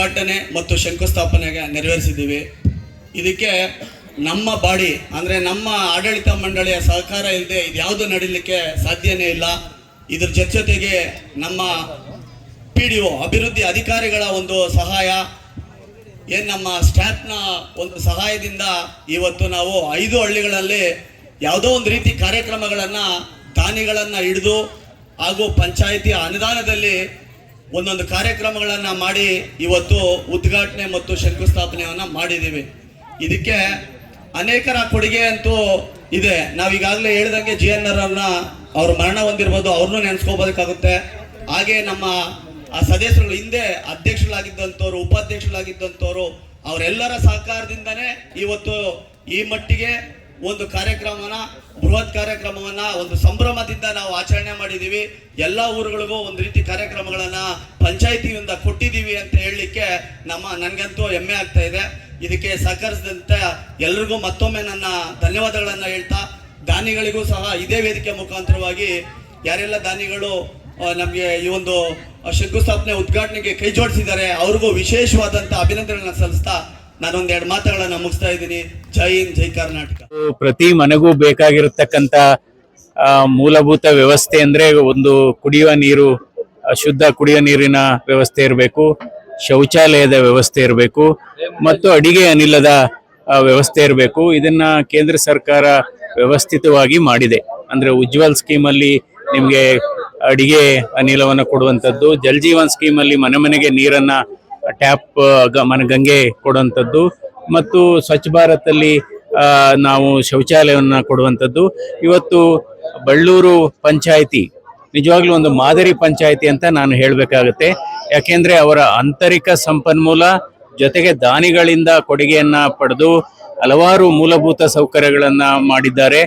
ಉದ್ಘಾಟನೆ ಮತ್ತು ಶಂಕುಸ್ಥಾಪನೆಗೆ ನೆರವೇರಿಸಿದ್ದೀವಿ. ಇದಕ್ಕೆ ನಮ್ಮ ಬಾಡಿ, ಅಂದರೆ ನಮ್ಮ ಆಡಳಿತ ಮಂಡಳಿಯ ಸಹಕಾರ ಇಲ್ಲದೆ ಇದ್ಯಾವುದು ನಡೀಲಿಕ್ಕೆ ಸಾಧ್ಯನೇ ಇಲ್ಲ. ಇದ್ರ ಜೊತೆ ಜೊತೆಗೆ ನಮ್ಮ ಪಿ ಡಿ ಒ ಅಭಿವೃದ್ಧಿ ಅಧಿಕಾರಿಗಳ ಒಂದು ಸಹಾಯ, ಏನು ನಮ್ಮ ಸ್ಟಾಫ್ನ ಒಂದು ಸಹಾಯದಿಂದ ಇವತ್ತು ನಾವು ಐದು ಹಳ್ಳಿಗಳಲ್ಲಿ ಯಾವುದೋ ಒಂದು ರೀತಿ ಕಾರ್ಯಕ್ರಮಗಳನ್ನು, ದಾನಿಗಳನ್ನು ಹಿಡಿದು ಹಾಗೂ ಪಂಚಾಯಿತಿ ಅನುದಾನದಲ್ಲಿ ಒಂದೊಂದು ಕಾರ್ಯಕ್ರಮಗಳನ್ನು ಮಾಡಿ ಇವತ್ತು ಉದ್ಘಾಟನೆ ಮತ್ತು ಶಂಕುಸ್ಥಾಪನೆಯನ್ನು ಮಾಡಿದ್ದೀವಿ ಇದಕ್ಕೆ ಅನೇಕರ ಕೊಡುಗೆ ಅಂತೂ ಇದೆ. ನಾವೀಗಾಗಲೇ ಹೇಳಿದಂಗೆ ಜಿ ಎನ್ ಆರ್ ಅವ್ರ ಮರಣ ಹೊಂದಿರ್ಬೋದು ಅವ್ರನ್ನೂ ನೆನೆಸ್ಕೋಬೋದಕ್ಕಾಗುತ್ತೆ. ಹಾಗೆ ನಮ್ಮ ಆ ಸದಸ್ಯರುಗಳು ಹಿಂದೆ ಅಧ್ಯಕ್ಷರಾಗಿದ್ದಂಥವ್ರು ಉಪಾಧ್ಯಕ್ಷರಾಗಿದ್ದಂಥವ್ರು ಅವರೆಲ್ಲರ ಸಹಕಾರದಿಂದನೇ ಇವತ್ತು ಈ ಮಟ್ಟಿಗೆ ಒಂದು ಕಾರ್ಯಕ್ರಮನ ಬೃಹತ್ ಕಾರ್ಯಕ್ರಮವನ್ನ, ಒಂದು ಸಂಭ್ರಮದಿಂದ ನಾವು ಆಚರಣೆ ಮಾಡಿದ್ದೀವಿ ಎಲ್ಲ ಊರುಗಳಿಗೂ ಒಂದು ರೀತಿ ಕಾರ್ಯಕ್ರಮಗಳನ್ನ ಪಂಚಾಯಿತಿಯಿಂದ ಕೊಟ್ಟಿದ್ದೀವಿ ಅಂತ ಹೇಳಲಿಕ್ಕೆ ನಮ್ಮ, ನನಗಂತೂ ಹೆಮ್ಮೆ ಆಗ್ತಾ ಇದೆ. ಇದಕ್ಕೆ ಸಹಕರಿಸಿದಂತೆ ಎಲ್ರಿಗೂ ಮತ್ತೊಮ್ಮೆ ನನ್ನ ಧನ್ಯವಾದಗಳನ್ನು ಹೇಳ್ತಾ, ದಾನಿಗಳಿಗೂ ಸಹ ಇದೇ ವೇದಿಕೆ ಮುಖಾಂತರವಾಗಿ ಯಾರೆಲ್ಲ ದಾನಿಗಳು ನಮಗೆ ಈ ಒಂದು ಶಂಕುಸ್ಥಾಪನೆ ಉದ್ಘಾಟನೆಗೆ ಕೈ ಜೋಡಿಸಿದ್ದಾರೆ, ಅವ್ರಿಗೂ ವಿಶೇಷವಾದಂಥ ಅಭಿನಂದನೆಗಳನ್ನು ಸಲ್ಲಿಸ್ತಾ ನಾನೊಂದೆರಡು ಮಾತುಗಳನ್ನ ಮುಗಿಸ್ತಾ ಇದ್ದೀನಿ. ಜೈ ಹಿಂದ್, ಜೈ ಕರ್ನಾಟಕ. ಪ್ರತಿ ಮನೆಗೂ ಬೇಕಾಗಿರತಕ್ಕಂತ ಮೂಲಭೂತ ವ್ಯವಸ್ಥೆ ಅಂದ್ರೆ ಒಂದು ಕುಡಿಯುವ ನೀರು ಶುದ್ಧ ಕುಡಿಯುವ ನೀರಿನ ವ್ಯವಸ್ಥೆ ಇರಬೇಕು, ಶೌಚಾಲಯದ ವ್ಯವಸ್ಥೆ ಇರಬೇಕು, ಮತ್ತು ಅಡಿಗೆ ಅನಿಲದ ವ್ಯವಸ್ಥೆ ಇರಬೇಕು. ಇದನ್ನ ಕೇಂದ್ರ ಸರ್ಕಾರ ವ್ಯವಸ್ಥಿತವಾಗಿ ಮಾಡಿದೆ. ಅಂದ್ರೆ ಉಜ್ವಲ್ ಸ್ಕೀಮ್ ಅಲ್ಲಿ ನಿಮಗೆ ಅಡಿಗೆ ಅನಿಲವನ್ನು ಕೊಡುವಂಥದ್ದು ಜಲ್ ಜೀವನ್ ಸ್ಕೀಮ್ ಅಲ್ಲಿ ಮನೆ ಮನೆಗೆ ನೀರನ್ನ ಟ್ಯಾಪ್ ಮನ ಗಂಗೆ ಕೊಡುವಂಥದ್ದು. ಮತ್ತು ಸ್ವಚ್ಛ ಭಾರತಲ್ಲಿ ನಾವು ಶೌಚಾಲಯವನ್ನು ಕೊಡುವಂಥದ್ದು. ಇವತ್ತು ಬಳ್ಳೂರು ಪಂಚಾಯಿತಿ, ನಿಜವಾಗ್ಲೂ ಒಂದು ಮಾದರಿ ಪಂಚಾಯಿತಿ ಅಂತ ನಾನು ಹೇಳಬೇಕಾಗುತ್ತೆ. ಯಾಕೆಂದ್ರೆ ಅವರ ಆಂತರಿಕ ಸಂಪನ್ಮೂಲ ಜೊತೆಗೆ ದಾನಿಗಳಿಂದ ಕೊಡುಗೆಯನ್ನ ಪಡೆದು ಹಲವಾರು ಮೂಲಭೂತ ಸೌಕರ್ಯಗಳನ್ನ ಮಾಡಿದ್ದಾರೆ.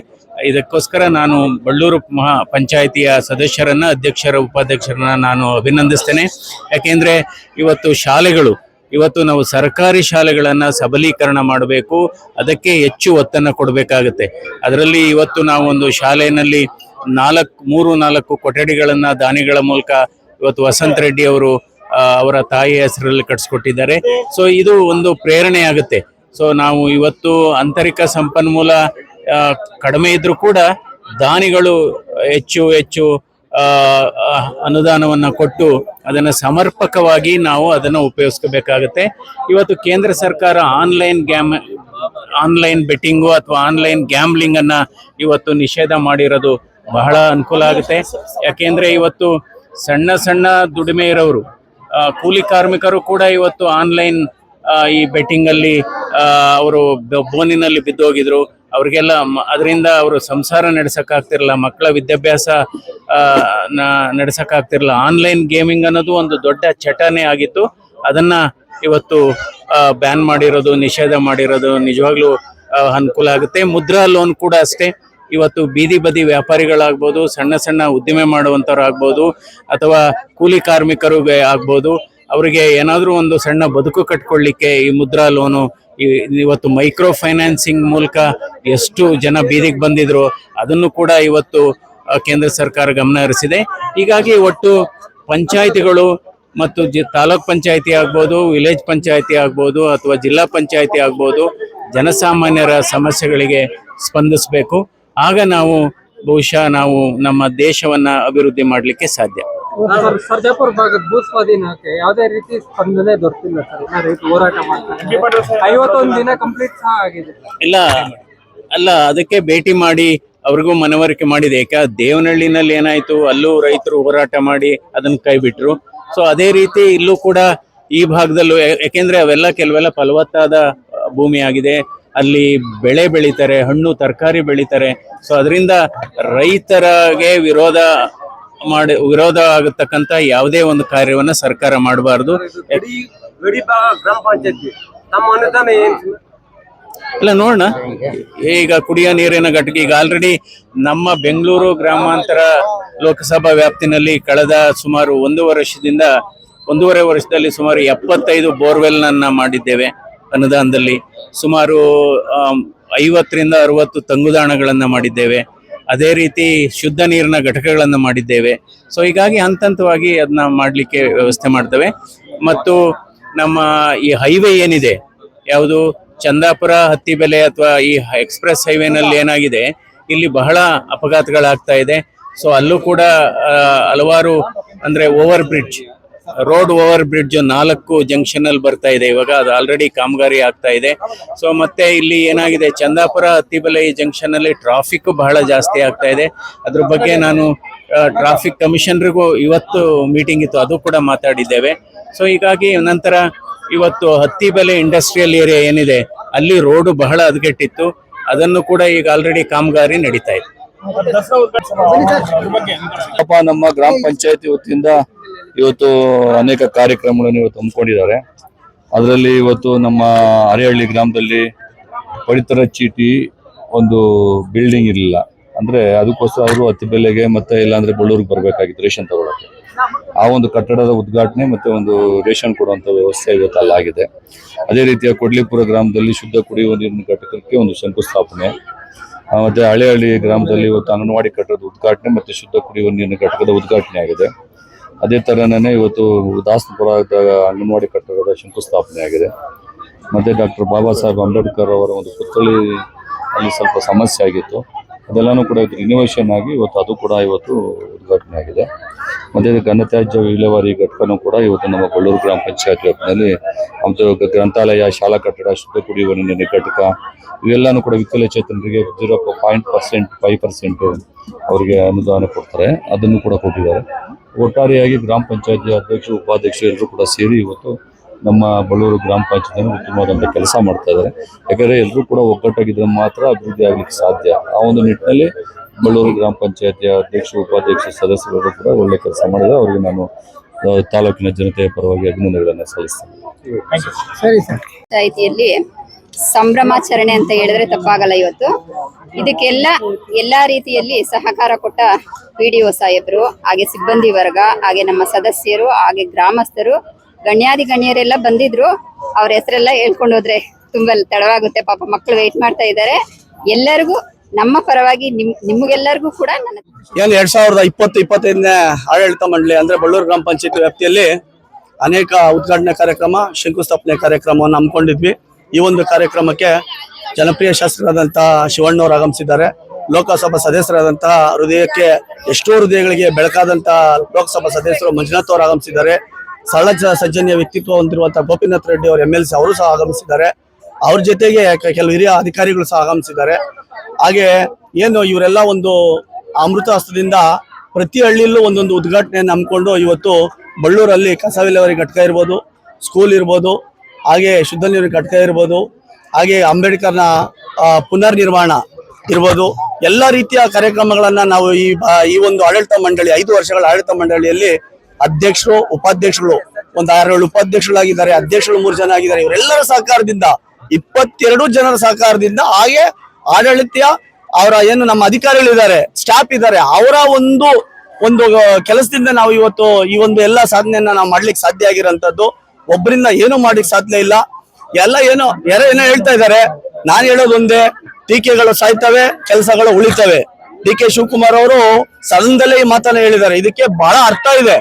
ಇದಕ್ಕೋಸ್ಕರ ನಾನು ಬಳ್ಳೂರು ಮಹಾ ಪಂಚಾಯಿತಿಯ ಸದಸ್ಯರನ್ನ, ಅಧ್ಯಕ್ಷರ, ಉಪಾಧ್ಯಕ್ಷರನ್ನ ನಾನು ಅಭಿನಂದಿಸ್ತೇನೆ. ಯಾಕೆಂದ್ರೆ ಇವತ್ತು ಶಾಲೆಗಳು, ಇವತ್ತು ನಾವು ಸರ್ಕಾರಿ ಶಾಲೆಗಳನ್ನ ಸಬಲೀಕರಣ ಮಾಡಬೇಕು, ಅದಕ್ಕೆ ಹೆಚ್ಚು ಒತ್ತನ್ನು ಕೊಡಬೇಕಾಗುತ್ತೆ. ಅದರಲ್ಲಿ ಇವತ್ತು ನಾವು ಒಂದು ಶಾಲೆಯಲ್ಲಿ ನಾಲ್ಕು, ಮೂರು, ನಾಲ್ಕು ಕೊಠಡಿಗಳನ್ನು ದಾನಿಗಳ ಮೂಲಕ ಇವತ್ತು ವಸಂತ ರೆಡ್ಡಿ ಅವರು ಅವರ ತಾಯಿಯ ಹೆಸರಲ್ಲಿ ಕಟ್ಸ್ಕೊಟ್ಟಿದ್ದಾರೆ. ಸೊ ಇದು ಒಂದು ಪ್ರೇರಣೆ ಆಗುತ್ತೆ. ಸೊ ನಾವು ಇವತ್ತು ಆಂತರಿಕ ಸಂಪನ್ಮೂಲ ಕಡಿಮೆ ಇದ್ರೂ ಕೂಡ ದಾನಿಗಳು ಹೆಚ್ಚು ಹೆಚ್ಚು ಅನುದಾನವನ್ನ ಕೊಟ್ಟು ಅದನ್ನು ಸಮರ್ಪಕವಾಗಿ ನಾವು ಅದನ್ನು ಉಪಯೋಗಿಸ್ಕೋಬೇಕಾಗತ್ತೆ. ಇವತ್ತು ಕೇಂದ್ರ ಸರ್ಕಾರ ಆನ್ಲೈನ್ ಗ್ಯಾಮ್, ಆನ್ಲೈನ್ ಬೆಟ್ಟಿಂಗು ಅಥವಾ ಆನ್ಲೈನ್ ಗ್ಯಾಮ್ಲಿಂಗನ್ನು ಇವತ್ತು ನಿಷೇಧ ಮಾಡಿರೋದು ಬಹಳ ಅನುಕೂಲ ಆಗುತ್ತೆ. ಯಾಕೆಂದರೆ ಇವತ್ತು ಸಣ್ಣ ಸಣ್ಣ ದುಡಿಮೆ ಇರೋರು ಕೂಲಿ ಕಾರ್ಮಿಕರು ಕೂಡ ಇವತ್ತು ಆನ್ಲೈನ್ ಈ ಬೆಟ್ಟಿಂಗ್ ಅಲ್ಲಿ ಅವರು ಬೋನಿನಲ್ಲಿ ಬಿದ್ದೋಗಿದ್ರು. ಅವ್ರಿಗೆಲ್ಲ ಅದರಿಂದ ಅವರು ಸಂಸಾರ ನಡೆಸಕ್ಕಾಗ್ತಿರಲ್ಲ ಮಕ್ಕಳ ವಿದ್ಯಾಭ್ಯಾಸ ನಡೆಸಕ್ಕಾಗ್ತಿರಲ್ಲ ಆನ್ಲೈನ್ ಗೇಮಿಂಗ್ ಅನ್ನೋದು ಒಂದು ದೊಡ್ಡ ಚಟನೆ ಆಗಿತ್ತು. ಅದನ್ನ ಇವತ್ತು ಬ್ಯಾನ್ ಮಾಡಿರೋದು, ನಿಷೇಧ ಮಾಡಿರೋದು ನಿಜವಾಗ್ಲೂ ಅನುಕೂಲ ಆಗುತ್ತೆ. ಮುದ್ರಾ ಲೋನ್ ಕೂಡ ಅಷ್ಟೇ. ಇವತ್ತು ಬೀದಿ ಬದಿ ವ್ಯಾಪಾರಿಗಳಾಗ್ಬೋದು, ಸಣ್ಣ ಸಣ್ಣ ಉದ್ದಿಮೆ ಮಾಡುವಂಥವ್ರು ಆಗ್ಬೋದು ಅಥವಾ ಕೂಲಿ ಕಾರ್ಮಿಕರು ಆಗ್ಬೋದು. ಅವರಿಗೆ ಏನಾದರೂ ಒಂದು ಸಣ್ಣ ಬದುಕು ಕಟ್ಕೊಳ್ಳಿಕ್ಕೆ ಈ ಮುದ್ರಾ ಲೋನು ಇವತ್ತು ಮೈಕ್ರೋ ಫೈನಾನ್ಸಿಂಗ್ ಮೂಲಕ ಎಷ್ಟು ಜನ ಬೀದಿಗೆ ಬಂದಿದ್ರು, ಅದನ್ನು ಕೂಡ ಇವತ್ತು ಕೇಂದ್ರ ಸರ್ಕಾರ ಗಮನ ಹರಿಸಿದೆ. ಹೀಗಾಗಿ ಒಟ್ಟು ಪಂಚಾಯಿತಿಗಳು ಮತ್ತು ಜಿ, ತಾಲೂಕ್ ಪಂಚಾಯಿತಿ ಆಗ್ಬೋದು ವಿಲೇಜ್ ಪಂಚಾಯಿತಿ ಆಗ್ಬೋದು, ಅಥವಾ ಜಿಲ್ಲಾ ಪಂಚಾಯಿತಿ ಆಗ್ಬೋದು, ಜನಸಾಮಾನ್ಯರ ಸಮಸ್ಯೆಗಳಿಗೆ ಸ್ಪಂದಿಸಬೇಕು. ಆಗ ನಾವು ಬಹುಶಃ ನಾವು ನಮ್ಮ ದೇಶವನ್ನು ಅಭಿವೃದ್ಧಿ ಮಾಡಲಿಕ್ಕೆ ಸಾಧ್ಯ. ಸರ್ಜಾಪುರ ಭಾಗದ ಭೂ ಸ್ವಾಧೀನಕ್ಕೆ ಯಾವುದೇ ರೀತಿ ಸ್ಪಂದನೆ ದೊರೆತಿಲ್ಲ ಸರ್. ರೈತರು ರೈತ ಹೋರಾಟ ಮಾಡ್ತಾರೆ. ಐವತ್ತೊಂದು ದಿನ ಕಂಪ್ಲೀಟ್ ಸಹ ಆಗಿದೆ. ಇಲ್ಲ ಅಲ್ಲ ಅದಕ್ಕೆ ಭೇಟಿ ಮಾಡಿ ಅವ್ರಿಗೂ ಮನವರಿಕೆ ಮಾಡಿದೆ. ಯಾಕೆ? ದೇವನಹಳ್ಳಿನಲ್ಲಿ ಏನಾಯ್ತು? ಅಲ್ಲೂ ರೈತರು ಹೋರಾಟ ಮಾಡಿ ಅದನ್ನ ಕೈ ಬಿಟ್ರು ಸೊ ಅದೇ ರೀತಿ ಇಲ್ಲೂ ಕೂಡ ಈ ಭಾಗದಲ್ಲೂ ಯಾಕೆಂದ್ರೆ ಅವೆಲ್ಲ ಕೆಲವೆಲ್ಲ ಫಲವತ್ತಾದ ಭೂಮಿ ಆಗಿದೆ. ಅಲ್ಲಿ ಬೆಳೆ ಬೆಳೀತಾರೆ ಹಣ್ಣು ತರಕಾರಿ ಬೆಳೀತಾರೆ. ಸೊ ಅದರಿಂದ ರೈತರಿಗೆ ವಿರೋಧ ಮಾಡಿ ವಿರೋಧ ಆಗತಕ್ಕಂತ ಯಾವುದೇ ಒಂದು ಕಾರ್ಯವನ್ನ ಸರ್ಕಾರ ಮಾಡಬಾರದು. ಗಡಿ ಗಡಿ ಗ್ರಾಮ ಪಂಚಾಯತಿ. ತಮ್ಮ ಅನುದಾನ ಏನ್? ಇಲ್ಲ ನೋಡೋಣ. ಈಗ ಕುಡಿಯೋ ನೀರಿನ ಘಟಕ ಈಗ ಆಲ್ರೆಡಿ ನಮ್ಮ ಬೆಂಗಳೂರು ಗ್ರಾಮಾಂತರ ಲೋಕಸಭಾ ವ್ಯಾಪ್ತಿನಲ್ಲಿ ಕಳೆದ ಸುಮಾರು ಒಂದು ವರ್ಷದಿಂದ ಒಂದೂವರೆ ವರ್ಷದಲ್ಲಿ ಸುಮಾರು ಎಪ್ಪತ್ತೈದು ಬೋರ್ವೆಲ್ನನ್ನ ಮಾಡಿದ್ದೇವೆ ಅನುದಾನದಲ್ಲಿ. ಸುಮಾರು ಐವತ್ತರಿಂದ ಅರವತ್ತು ತಂಗುದಾಣಗಳನ್ನು ಮಾಡಿದ್ದೇವೆ. ಅದೇ ರೀತಿ ಶುದ್ಧ ನೀರಿನ ಘಟಕಗಳನ್ನು ಮಾಡಿದ್ದೇವೆ. ಸೊ ಹೀಗಾಗಿ ಹಂತ ಹಂತವಾಗಿ ಅದನ್ನ ಮಾಡಲಿಕ್ಕೆ ವ್ಯವಸ್ಥೆ ಮಾಡ್ತೇವೆ. ಮತ್ತು ನಮ್ಮ ಈ ಹೈವೇ ಏನಿದೆ, ಯಾವುದು ಚಂದಾಪುರ ಹತ್ತಿಬೆಲೆ ಅಥವಾ ಈ ಎಕ್ಸ್ಪ್ರೆಸ್ ಹೈವೇನಲ್ಲಿ ಏನಾಗಿದೆ, ಇಲ್ಲಿ ಬಹಳ ಅಪಘಾತಗಳಾಗ್ತಾ ಇದೆ. ಸೊ ಅಲ್ಲೂ ಕೂಡ ಹಲವಾರು ಅಂದ್ರೆ over bridge road over bridge ನಾಲ್ಕು ಜಂಕ್ಷನ್ ಅಲ್ಲಿ ಬರ್ತಾ ಇದೆ. ಇವಾಗ ಅದು ಆಲ್ರೆಡಿ ಕಾಮಗಾರಿ ಆಗ್ತಾ ಇದೆ. ಸೊ ಮತ್ತೆ ಇಲ್ಲಿ ಏನಾಗಿದೆ? ಚಂದಾಪುರ ಅತ್ತಿಬಲೈ ಜಂಕ್ಷನ್ ಅಲ್ಲಿ ಟ್ರಾಫಿಕ್ ಬಹಳ ಜಾಸ್ತಿ ಆಗ್ತಾ ಇದೆ. ಅದ್ರ ಬಗ್ಗೆ ನಾನು ಟ್ರಾಫಿಕ್ ಕಮಿಷನರ್ಗೂ ಇವತ್ತು ಮೀಟಿಂಗ್ ಇತ್ತು. ಅದು ಕೂಡ ಮಾತಾಡಿದ್ದೇವೆ. ಸೊ ಹೀಗಾಗಿ ನಂತರ ಇವತ್ತು ಹತ್ತಿಬಲೆ ಇಂಡಸ್ಟ್ರಿಯಲ್ ಏರಿಯಾ ಏನಿದೆ? ಅಲ್ಲಿ ರೋಡ್ ಬಹಳ ಹದಗೆಟ್ಟಿತ್ತು. ಅದನ್ನು ಕೂಡ ಈಗ ಆಲ್ರೆಡಿ ಕಾಮಗಾರಿ ನಡೀತಾ ಇದೆ. ನಮ್ಮ ಗ್ರಾಮ ಪಂಚಾಯತಿ ವತಿಯಿಂದ ಇವತ್ತು ಅನೇಕ ಕಾರ್ಯಕ್ರಮಗಳನ್ನು ಇವತ್ತು ಹಮ್ಮಿಕೊಂಡಿದ್ದಾರೆ. ಅದರಲ್ಲಿ ಇವತ್ತು ನಮ್ಮ ಅರೆಹಳ್ಳಿ ಗ್ರಾಮದಲ್ಲಿ ಪಡಿತರ ಚೀಟಿ ಒಂದು ಬಿಲ್ಡಿಂಗ್ ಇರಲಿಲ್ಲ. ಅಂದ್ರೆ ಅದಕ್ಕೋಸ್ಕರ ಅವರು ಅತಿ ಬೆಲೆಗೆ ಮತ್ತೆ ಇಲ್ಲಾಂದ್ರೆ ಬಳ್ಳೂರಿಗೆ ಬರಬೇಕಾಗಿತ್ತು ರೇಷನ್ ತಗೊಳಕ್ಕೆ. ಆ ಒಂದು ಕಟ್ಟಡದ ಉದ್ಘಾಟನೆ ಮತ್ತೆ ಒಂದು ರೇಷನ್ ಕೊಡುವಂತ ವ್ಯವಸ್ಥೆ ಇವತ್ತು ಅಲ್ಲಾಗಿದೆ ಅದೇ ರೀತಿಯ ಕೊಡ್ಲಿಪುರ ಗ್ರಾಮದಲ್ಲಿ ಶುದ್ಧ ಕುಡಿಯುವ ನೀರಿನ ಘಟಕಕ್ಕೆ ಒಂದು ಶಂಕುಸ್ಥಾಪನೆ. ಸ್ಥಾಪನೆ ಮತ್ತೆ ಹಳೆಹಳ್ಳಿ ಗ್ರಾಮದಲ್ಲಿ ಇವತ್ತು ಅಂಗನವಾಡಿ ಕಟ್ಟಡದ ಉದ್ಘಾಟನೆ ಮತ್ತೆ ಶುದ್ಧ ಕುಡಿಯುವ ನೀರಿನ ಘಟಕದ ಉದ್ಘಾಟನೆ ಆಗಿದೆ. ಅದೇ ತರನೇ ಇವತ್ತು ದಾಸನಪುರದ ಅಂಗನವಾಡಿ ಕಟ್ಟಡದ ಶಂಕುಸ್ಥಾಪನೆ ಆಗಿದೆ. ಮತ್ತೆ ಡಾಕ್ಟರ್ ಬಾಬಾ ಸಾಹೇಬ್ ಅಂಬೇಡ್ಕರ್ ಅವರ ಒಂದು ಪುತ್ಥಳಿ ಅಲ್ಲಿ ಸ್ವಲ್ಪ ಸಮಸ್ಯೆ ಆಗಿತ್ತು. ಅದೆಲ್ಲನೂ ಕೂಡ ರಿನೋವೇಷನ್ ಆಗಿ ಇವತ್ತು ಅದು ಕೂಡ ಇವತ್ತು ಉದ್ಘಾಟನೆ ಆಗಿದೆ. ಮತ್ತೆ ಇದು ಘನತ್ಯಾಜ್ಯ ವಿಲೇವಾರಿ ಘಟಕನೂ ಕೂಡ ಇವತ್ತು ನಮ್ಮ ಬಳ್ಳೂರು ಗ್ರಾಮ ಪಂಚಾಯತ್ ವ್ಯಾಪ್ತಿಯಲ್ಲಿ ಮತ್ತು ಗ್ರಂಥಾಲಯ, ಶಾಲಾ ಕಟ್ಟಡ, ಶುದ್ಧ ಕುಡಿಯುವ ನೀರಿನ ಘಟಕ ಇವೆಲ್ಲಾನು ಕೂಡ ವಿಕಲಚೇತನರಿಗೆ zero point percent, five percent ಅವರಿಗೆ ಅನುದಾನ ಕೊಡ್ತಾರೆ. ಅದನ್ನು ಕೂಡ ಕೊಟ್ಟಿದ್ದಾರೆ. ಒಟ್ಟಾರೆಯಾಗಿ ಗ್ರಾಮ ಪಂಚಾಯತಿ ಅಧ್ಯಕ್ಷ ಉಪಾಧ್ಯಕ್ಷ ಎಲ್ಲರೂ ಕೂಡ ಸೇರಿ ಇವತ್ತು ನಮ್ಮ ಬಳ್ಳೂರು ಗ್ರಾಮ ಪಂಚಾಯತ್ ಉತ್ತಮವಾದಂಥ ಕೆಲಸ ಮಾಡ್ತಾ ಇದ್ದಾರೆ. ಯಾಕಂದ್ರೆ ಎಲ್ಲರೂ ಕೂಡ ಒಗ್ಗಟ್ಟಾಗಿದ್ರೆ ಮಾತ್ರ ಅಭಿವೃದ್ಧಿ ಆಗಲಿಕ್ಕೆ ಸಾಧ್ಯ. ಆ ಒಂದು ನಿಟ್ಟಿನಲ್ಲಿ ಬಳ್ಳೂರು ಗ್ರಾಮ ಪಂಚಾಯತಿಯ ಅಧ್ಯಕ್ಷ ಉಪಾಧ್ಯಕ್ಷ ಸದಸ್ಯರು ಕೂಡ ಒಳ್ಳೆ ಕೆಲಸ ಮಾಡಿದ್ರು. ಅವರಿಗೆ ನಾನು ತಾಲೂಕಿನ ಜನತೆಯ ಪರವಾಗಿ ಅಭಿನಂದನೆಗಳನ್ನು ಸಲ್ಲಿಸ್ತೇನೆ. ಸರಿ ಸರ್. ಪಂಚಾಯಿತಿಯಲ್ಲಿ ಸಂಭ್ರಮಾಚರಣೆ ಅಂತ ಹೇಳಿದ್ರೆ ತಪ್ಪಾಗಲ್ಲ ಇವತ್ತು. ಇದಕ್ಕೆಲ್ಲ ಎಲ್ಲಾ ರೀತಿಯಲ್ಲಿ ಸಹಕಾರ ಕೊಟ್ಟ ಪಿ ಡಿ ಒ ಸಾಹೇಬರು ಹಾಗೆ ಸಿಬ್ಬಂದಿ ವರ್ಗ ಹಾಗೆ ನಮ್ಮ ಸದಸ್ಯರು ಹಾಗೆ ಗ್ರಾಮಸ್ಥರು ಗಣ್ಯಾದಿ ಗಣ್ಯರೆಲ್ಲ ಬಂದಿದ್ರು. ಅವ್ರ ಹೆಸರೆಲ್ಲ ಹೇಳ್ಕೊಂಡು ಹೋದ್ರೆ ತುಂಬಾ ತಡವಾಗುತ್ತೆ. ಪಾಪ ಮಕ್ಕಳು ವೇಟ್ ಮಾಡ್ತಾ ಇದ್ದಾರೆ. ಎಲ್ಲರಿಗೂ ನಮ್ಮ ಪರವಾಗಿ ನಿಮ್, ನಿಮ್ಗೆಲ್ಲರಿಗೂ ಕೂಡ ಏನು ಎರಡ್ ಸಾವಿರದ ಇಪ್ಪತ್ತು, ಇಪ್ಪತ್ತೈದನೇ ಆಡಳಿತ ಮಂಡಳಿ ಅಂದ್ರೆ ಬಳ್ಳೂರು ಗ್ರಾಮ ಪಂಚಾಯತ್ ವ್ಯಾಪ್ತಿಯಲ್ಲಿ ಅನೇಕ ಉದ್ಘಾಟನೆ ಕಾರ್ಯಕ್ರಮ, ಶಂಕುಸ್ಥಾಪನೆ ಕಾರ್ಯಕ್ರಮವನ್ನು ಹಮ್ಮಿಕೊಂಡಿದ್ವಿ. ಈ ಒಂದು ಕಾರ್ಯಕ್ರಮಕ್ಕೆ ಜನಪ್ರಿಯ ಶಾಸಕರಾದಂತಹ ಶಿವಣ್ಣವರು ಆಗಮಿಸಿದ್ದಾರೆ. ಲೋಕಸಭಾ ಸದಸ್ಯರಾದಂತಹ ಹೃದಯಕ್ಕೆ ಎಷ್ಟೋ ಹೃದಯಗಳಿಗೆ ಬೆಳಕಾದಂತಹ ಲೋಕಸಭಾ ಸದಸ್ಯರು ಮಂಜುನಾಥ್ ಅವರು ಆಗಮಿಸಿದ್ದಾರೆ. ಸರಳ ಸಜ್ಜನ್ಯ ವ್ಯಕ್ತಿತ್ವ ಹೊಂದಿರುವಂತಹ ಗೋಪಿನಾಥ್ ರೆಡ್ಡಿ ಅವರು ಎಂ ಎಲ್ ಸಿ ಅವರು ಸಹ ಆಗಮಿಸಿದ್ದಾರೆ. ಅವ್ರ ಜೊತೆಗೆ ಕೆಲವು ಹಿರಿಯ ಅಧಿಕಾರಿಗಳು ಸಹ ಆಗಮಿಸಿದ್ದಾರೆ. ಹಾಗೆ ಏನು ಇವರೆಲ್ಲ ಒಂದು ಅಮೃತ ಹಸ್ತದಿಂದ ಪ್ರತಿ ಹಳ್ಳಿಯಲ್ಲೂ ಒಂದೊಂದು ಉದ್ಘಾಟನೆಯನ್ನು ಹಮ್ಮಿಕೊಂಡು ಇವತ್ತು ಬಳ್ಳೂರಲ್ಲಿ ಕಸ ವಿಲೇವಾರಿ ಘಟಕ ಇರ್ಬೋದು ಸ್ಕೂಲ್ ಇರ್ಬೋದು, ಹಾಗೆ ಶುದ್ಧ ನೀರಿನ ಘಟಕ ಇರ್ಬೋದು, ಹಾಗೆ ಅಂಬೇಡ್ಕರ್ನ ಪುನರ್ ನಿರ್ಮಾಣ ಇರ್ಬೋದು. ಎಲ್ಲ ರೀತಿಯ ಕಾರ್ಯಕ್ರಮಗಳನ್ನು ನಾವು ಈ ಈ ಒಂದು ಆಡಳಿತ ಮಂಡಳಿ, ಐದು ವರ್ಷಗಳ ಆಡಳಿತ ಮಂಡಳಿಯಲ್ಲಿ ಅಧ್ಯಕ್ಷರು ಉಪಾಧ್ಯಕ್ಷಗಳು ಒಂದು ಆರೇಳು ಉಪಾಧ್ಯಕ್ಷರಾಗಿದ್ದಾರೆ ಅಧ್ಯಕ್ಷರು ಮೂರು ಜನ ಆಗಿದ್ದಾರೆ. ಇವರೆಲ್ಲರ ಸಹಕಾರದಿಂದ, ಇಪ್ಪತ್ತೆರಡು ಜನರ ಸಹಕಾರದಿಂದ ಹಾಗೆ ಆಡಳಿತ ಅವರ ಏನು ನಮ್ಮ ಅಧಿಕಾರಿಗಳಿದ್ದಾರೆ ಸ್ಟಾಫ್ ಇದ್ದಾರೆ, ಅವರ ಒಂದು ಒಂದು ಕೆಲಸದಿಂದ ನಾವು ಇವತ್ತು ಈ ಒಂದು ಎಲ್ಲ ಸಾಧನೆಯನ್ನ ನಾವು ಮಾಡ್ಲಿಕ್ಕೆ ಸಾಧ್ಯ ಆಗಿರೋಂಥದ್ದು, ಒಬ್ಬರಿಂದ ಏನು ಮಾಡ್ಲಿಕ್ಕೆ ಸಾಧ್ಯ ಇಲ್ಲ. ಎಲ್ಲ ಏನೋ, ಯಾರೋ ಏನೋ ಹೇಳ್ತಾ ಇದ್ದಾರೆ, ನಾನು ಹೇಳೋದೊಂದೇ ಟೀಕೆಗಳು ಸಾಯ್ತವೆ, ಕೆಲಸಗಳು ಉಳಿತವೆ. ಡಿ ಕೆ ಶಿವಕುಮಾರ್ ಅವರು ಸದನದಲ್ಲೇ ಈ ಮಾತನ್ನ ಹೇಳಿದ್ದಾರೆ. ಇದಕ್ಕೆ ಬಹಳ ಅರ್ಥ ಇದೆ.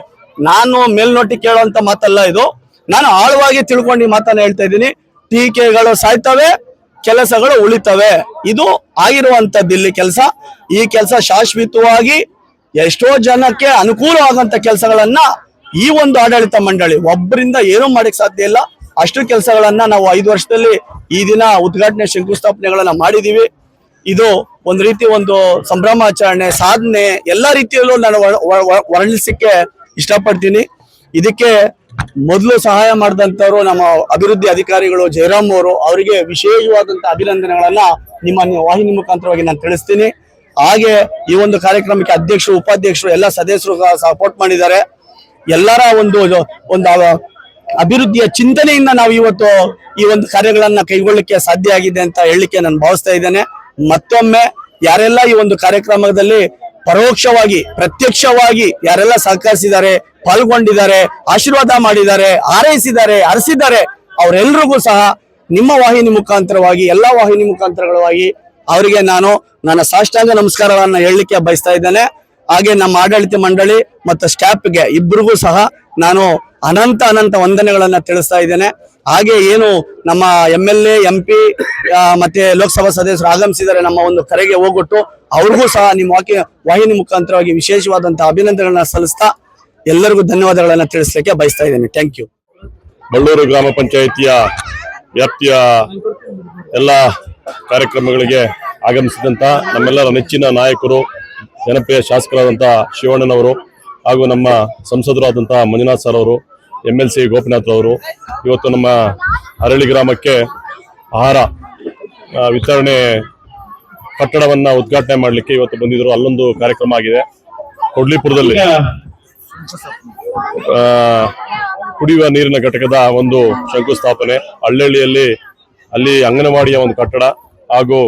ನಾನು ಮೇಲ್ನೋಟಿ ಕೇಳುವಂತ ಮಾತಲ್ಲ ಇದು. ನಾನು ಆಳವಾಗಿ ತಿಳ್ಕೊಂಡು ಈ ಮಾತನ್ನ ಹೇಳ್ತಾ ಇದ್ದೀನಿ. ಟೀಕೆಗಳು ಸಾಯ್ತವೆ ಕೆಲಸಗಳು ಉಳಿತವೆ. ಇದು ಆಗಿರುವಂತದ್ದು ಇಲ್ಲಿ ಕೆಲಸ. ಈ ಕೆಲಸ ಶಾಶ್ವತವಾಗಿ ಎಷ್ಟೋ ಜನಕ್ಕೆ ಅನುಕೂಲವಾದಂತ ಕೆಲಸಗಳನ್ನ ಈ ಒಂದು ಆಡಳಿತ ಮಂಡಳಿ ಒಬ್ಬರಿಂದ ಏನೂ ಮಾಡಕ್ ಸಾಧ್ಯ ಇಲ್ಲ. ಅಷ್ಟು ಕೆಲಸಗಳನ್ನ ನಾವು ಐದು ವರ್ಷದಲ್ಲಿ ಈ ದಿನ ಉದ್ಘಾಟನೆ ಶಂಕುಸ್ಥಾಪನೆಗಳನ್ನ ಮಾಡಿದೀವಿ. ಇದು ಒಂದ್ ರೀತಿ ಒಂದು ಸಂಭ್ರಮಾಚರಣೆ, ಸಾಧನೆ, ಎಲ್ಲಾ ರೀತಿಯಲ್ಲೂ ನಾನು ವರ್- ವರ್- ವರ್- ವರ್ಣಿಸಕ್ಕೆ ಇಷ್ಟಪಡ್ತೀನಿ. ಇದಕ್ಕೆ ಮೊದಲು ಸಹಾಯ ಮಾಡಿದಂಥವ್ರು ನಮ್ಮ ಅಭಿವೃದ್ಧಿ ಅಧಿಕಾರಿಗಳು ಜಯರಾಮ್ ಅವರು. ಅವರಿಗೆ ವಿಶೇಷವಾದಂತಹ ಅಭಿನಂದನೆಗಳನ್ನ ನಿಮ್ಮ ವಾಹಿನಿ ಮುಖಾಂತರವಾಗಿ ನಾನು ತಿಳಿಸ್ತೀನಿ. ಹಾಗೆ ಈ ಒಂದು ಕಾರ್ಯಕ್ರಮಕ್ಕೆ ಅಧ್ಯಕ್ಷರು, ಉಪಾಧ್ಯಕ್ಷರು, ಎಲ್ಲ ಸದಸ್ಯರು ಸಪೋರ್ಟ್ ಮಾಡಿದ್ದಾರೆ. ಎಲ್ಲರ ಒಂದು ಒಂದು ಅಭಿವೃದ್ಧಿಯ ಚಿಂತನೆಯಿಂದ ನಾವು ಇವತ್ತು ಈ ಒಂದು ಕಾರ್ಯಗಳನ್ನ ಕೈಗೊಳ್ಳಲಿಕ್ಕೆ ಸಾಧ್ಯ ಆಗಿದೆ ಅಂತ ಹೇಳಲಿಕ್ಕೆ ನಾನು ಭಾವಿಸ್ತಾ ಇದ್ದೇನೆ. ಮತ್ತೊಮ್ಮೆ ಯಾರೆಲ್ಲ ಈ ಒಂದು ಕಾರ್ಯಕ್ರಮದಲ್ಲಿ ಪರೋಕ್ಷವಾಗಿ, ಪ್ರತ್ಯಕ್ಷವಾಗಿ ಯಾರೆಲ್ಲ ಸಹಕರಿಸಿದ್ದಾರೆ ಪಾಲ್ಗೊಂಡಿದ್ದಾರೆ, ಆಶೀರ್ವಾದ ಮಾಡಿದ್ದಾರೆ, ಹಾರೈಸಿದ್ದಾರೆ ಹರಿಸಿದ್ದಾರೆ ಅವರೆಲ್ಲರಿಗೂ ಸಹ ನಿಮ್ಮ ವಾಹಿನಿ ಮುಖಾಂತರವಾಗಿ, ಎಲ್ಲಾ ವಾಹಿನಿ ಮುಖಾಂತರಗಳಾಗಿ ಅವರಿಗೆ ನಾನು ನನ್ನ ಸಾಷ್ಟಾಂಗ ನಮಸ್ಕಾರಗಳನ್ನ ಹೇಳಲಿಕ್ಕೆ ಬಯಸ್ತಾ ಇದ್ದೇನೆ. ಹಾಗೆ ನಮ್ಮ ಆಡಳಿತ ಮಂಡಳಿ ಮತ್ತು ಸ್ಟಾಫ್ಗೆ ಇಬ್ಬರಿಗೂ ಸಹ ನಾನು ಅನಂತ ಅನಂತ ವಂದನೆಗಳನ್ನ ತಿಳಿಸ್ತಾ ಇದ್ದೇನೆ. ಹಾಗೆ ಏನು ನಮ್ಮ M L A, M P ಮತ್ತೆ ಲೋಕಸಭಾ ಸದಸ್ಯರು ಆಗಮಿಸಿದರೆ ನಮ್ಮ ಒಂದು ಕರೆಗೆ ಹೋಗ್ಬಿಟ್ಟು ಅವ್ರಿಗೂ ಸಹ ನಿಮ್ಮ ವಾಹಿನಿ ಮುಖಾಂತರವಾಗಿ ವಿಶೇಷವಾದಂತಹ ಅಭಿನಂದನೆಗಳನ್ನ ಸಲ್ಲಿಸ್ತಾ ಎಲ್ಲರಿಗೂ ಧನ್ಯವಾದಗಳನ್ನ ತಿಳಿಸ್ಲಿಕ್ಕೆ ಬಯಸ್ತಾ ಇದ್ದೇನೆ. ಥ್ಯಾಂಕ್ ಯು ಬಳ್ಳೂರು ಗ್ರಾಮ ಪಂಚಾಯಿತಿಯ ವ್ಯಾಪ್ತಿಯ ಎಲ್ಲ ಕಾರ್ಯಕ್ರಮಗಳಿಗೆ ಆಗಮಿಸಿದಂತ ನಮ್ಮೆಲ್ಲರ ನೆಚ್ಚಿನ ನಾಯಕರು, ಜನಪ್ರಿಯ ಶಾಸಕರಾದಂಥ ಶಿವಣ್ಣನವರು ಹಾಗೂ ನಮ್ಮ ಸಂಸದರಾದಂತ ಮಂಜುನಾಥ್ ಸರ್ ಅವರು ಎಂ ಎಲ್ ಸಿ ಗೋಪಿನಾಥ್ ಅವರು ಇವತ್ತು ನಮ್ಮ ಅರಳಿ ಗ್ರಾಮಕ್ಕೆ ಆಹಾರ ವಿತರಣೆ ಕಟ್ಟಡವನ್ನ ಉದ್ಘಾಟನೆ ಮಾಡಲಿಕ್ಕೆ ಇವತ್ತು ಬಂದಿದ್ರು. ಅಲ್ಲೊಂದು ಕಾರ್ಯಕ್ರಮ ಆಗಿದೆ. ಕೊಡ್ಲಿಪುರದಲ್ಲಿ. ಕುಡಿಯುವ ನೀರಿನ ಘಟಕದ ಒಂದು ಶಂಕುಸ್ಥಾಪನೆ. ಹಳ್ಳಿಯಲ್ಲಿ ಅಲ್ಲಿ ಅಂಗನವಾಡಿಯ ಒಂದು ಕಟ್ಟಡ ಹಾಗೂ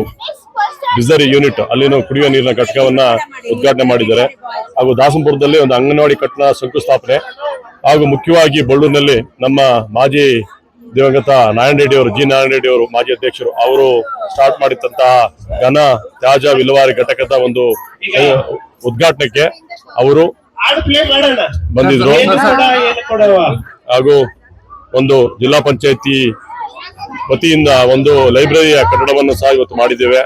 ಬಿಸರಿ ಯೂನಿಟ್ ಅಲ್ಲಿನ ಕುಡಿಯುವ ನೀರಿನ ಘಟಕವನ್ನ ಉದ್ಘಾಟನೆ ಮಾಡಿದ್ದಾರೆ. ಹಾಗೂ ದಾಸನಪುರದಲ್ಲಿ ಒಂದು ಅಂಗನವಾಡಿ ಕಟ್ಟಡ ಶಂಕುಸ್ಥಾಪನೆ. ಹಾಗೂ ಮುಖ್ಯವಾಗಿ ಬಳ್ಳೂರಿನಲ್ಲಿ ನಮ್ಮ ಮಾಜಿ ದಿವಂಗತ ನಾರಾಯಣ ರೆಡ್ಡಿ ಅವರು, ಜಿ ನಾರಾಯಣ ರೆಡ್ಡಿ ಅವರು, ಮಾಜಿ ಅಧ್ಯಕ್ಷರು, ಅವರು ಸ್ಟಾರ್ಟ್ ಮಾಡಿದಂತಹ ಘನ ತ್ಯಾಜ್ಯ ವಿಲುವಾರಿ ಘಟಕದ ಒಂದು ಉದ್ಘಾಟನೆಗೆ ಅವರು ಬಂದಿದ್ರು. ಹಾಗೂ ಒಂದು ಜಿಲ್ಲಾ ಪಂಚಾಯತಿ ವತಿಯಿಂದ ಒಂದು ಲೈಬ್ರರಿಯ ಕಟ್ಟಡವನ್ನು ಸಹ ಇವತ್ತು ಮಾಡಿದ್ದೇವೆ.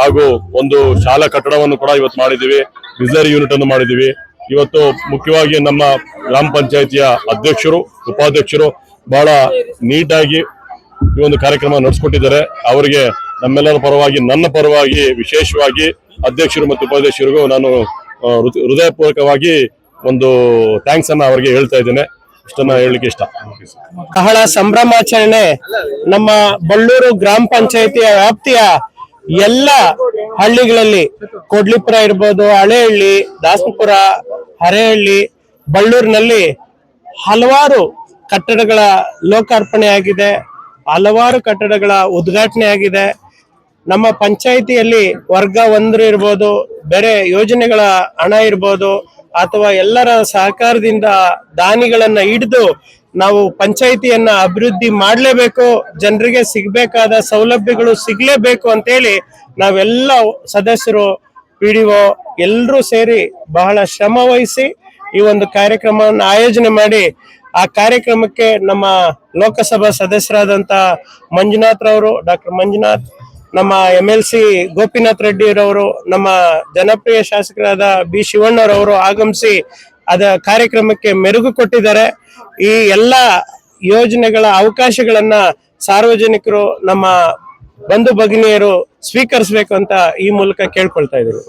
ಹಾಗೂ ಒಂದು ಶಾಲಾ ಕಟ್ಟಡವನ್ನು ಕೂಡ ಇವತ್ತು ಮಾಡಿದ್ದೀವಿ. ರಿಸರ್ವ್ ಯೂನಿಟ್ ಅನ್ನು ಮಾಡಿದ್ದೀವಿ. ಇವತ್ತು ಮುಖ್ಯವಾಗಿ ನಮ್ಮ ಗ್ರಾಮ ಪಂಚಾಯತಿಯ ಅಧ್ಯಕ್ಷರು ಉಪಾಧ್ಯಕ್ಷರು ಬಹಳ ನೀಟಾಗಿ ಈ ಒಂದು ಕಾರ್ಯಕ್ರಮ ನಡೆಸ್ಕೊಟ್ಟಿದ್ದಾರೆ. ಅವರಿಗೆ ನಮ್ಮೆಲ್ಲರ ಪರವಾಗಿ ನನ್ನ ಪರವಾಗಿ ವಿಶೇಷವಾಗಿ ಅಧ್ಯಕ್ಷರು ಮತ್ತು ಉಪಾಧ್ಯಕ್ಷರಿಗೂ ನಾನು ಹೃದಯಪೂರ್ವಕವಾಗಿ ಒಂದು ಥ್ಯಾಂಕ್ಸ್ ಅನ್ನ ಅವರಿಗೆ ಹೇಳ್ತಾ ಇದ್ದೇನೆ. ಇಷ್ಟನ್ನ ಹೇಳಲಿಕ್ಕೆ ಇಷ್ಟ. ಬಹಳ ಸಂಭ್ರಮಾಚರಣೆ ನಮ್ಮ ಬಳ್ಳೂರು ಗ್ರಾಮ ಪಂಚಾಯತಿಯ ವ್ಯಾಪ್ತಿಯ ಎಲ್ಲ ಹಳ್ಳಿಗಳಲ್ಲಿ ಕೊಡ್ಲಿಪುರ ಇರ್ಬೋದು, ಹಳೆಹಳ್ಳಿ, ದಾಸಪುರ, ಹರೇಹಳ್ಳಿ, ಬಳ್ಳೂರಿನಲ್ಲಿ ಹಲವಾರು ಕಟ್ಟಡಗಳ ಲೋಕಾರ್ಪಣೆ ಆಗಿದೆ ಹಲವಾರು ಕಟ್ಟಡಗಳ ಉದ್ಘಾಟನೆ ಆಗಿದೆ ನಮ್ಮ ಪಂಚಾಯಿತಿಯಲ್ಲಿ ವರ್ಗ ಒಂದ್ರ ಇರ್ಬೋದು, ಬೇರೆ ಯೋಜನೆಗಳ ಹಣ ಇರ್ಬೋದು, ಅಥವಾ ಎಲ್ಲರ ಸಹಕಾರದಿಂದ ದಾನಿಗಳನ್ನ ಹಿಡಿದು ನಾವು ಪಂಚಾಯಿತಿಯನ್ನ ಅಭಿವೃದ್ಧಿ ಮಾಡಲೇಬೇಕು, ಜನರಿಗೆ ಸಿಗಬೇಕಾದ ಸೌಲಭ್ಯಗಳು ಸಿಗ್ಲೇಬೇಕು ಅಂತೇಳಿ ನಾವೆಲ್ಲ ಸದಸ್ಯರು, ಪಿ ಡಿ ಒ ಎಲ್ಲರೂ ಸೇರಿ ಬಹಳ ಶ್ರಮ ವಹಿಸಿ ಈ ಒಂದು ಕಾರ್ಯಕ್ರಮವನ್ನು ಆಯೋಜನೆ ಮಾಡಿ, ಆ ಕಾರ್ಯಕ್ರಮಕ್ಕೆ ನಮ್ಮ ಲೋಕಸಭಾ ಸದಸ್ಯರಾದಂತ ಮಂಜುನಾಥ್ ರವರು, ಡಾಕ್ಟರ್ ಮಂಜುನಾಥ್ ನಮ್ಮ M L C Gopinath Reddy ರವರು, ನಮ್ಮ ಜನಪ್ರಿಯ ಶಾಸಕರಾದ ಬಿ ಶಿವಣ್ಣರವರು ಆಗಮಿಸಿ ಅದ ಕಾರ್ಯಕ್ರಮಕ್ಕೆ ಮೆರುಗು ಕೊಟ್ಟಿದ್ದಾರೆ. ಈ ಎಲ್ಲ ಯೋಜನೆಗಳ ಅವಕಾಶಗಳನ್ನ ಸಾರ್ವಜನಿಕರು, ನಮ್ಮ ಬಂಧು ಭಗಿನಿಯರು ಸ್ವೀಕರಿಸಬೇಕು ಅಂತ ಈ ಮೂಲಕ ಕೇಳ್ಕೊಳ್ತಾ ಇದ್ರು.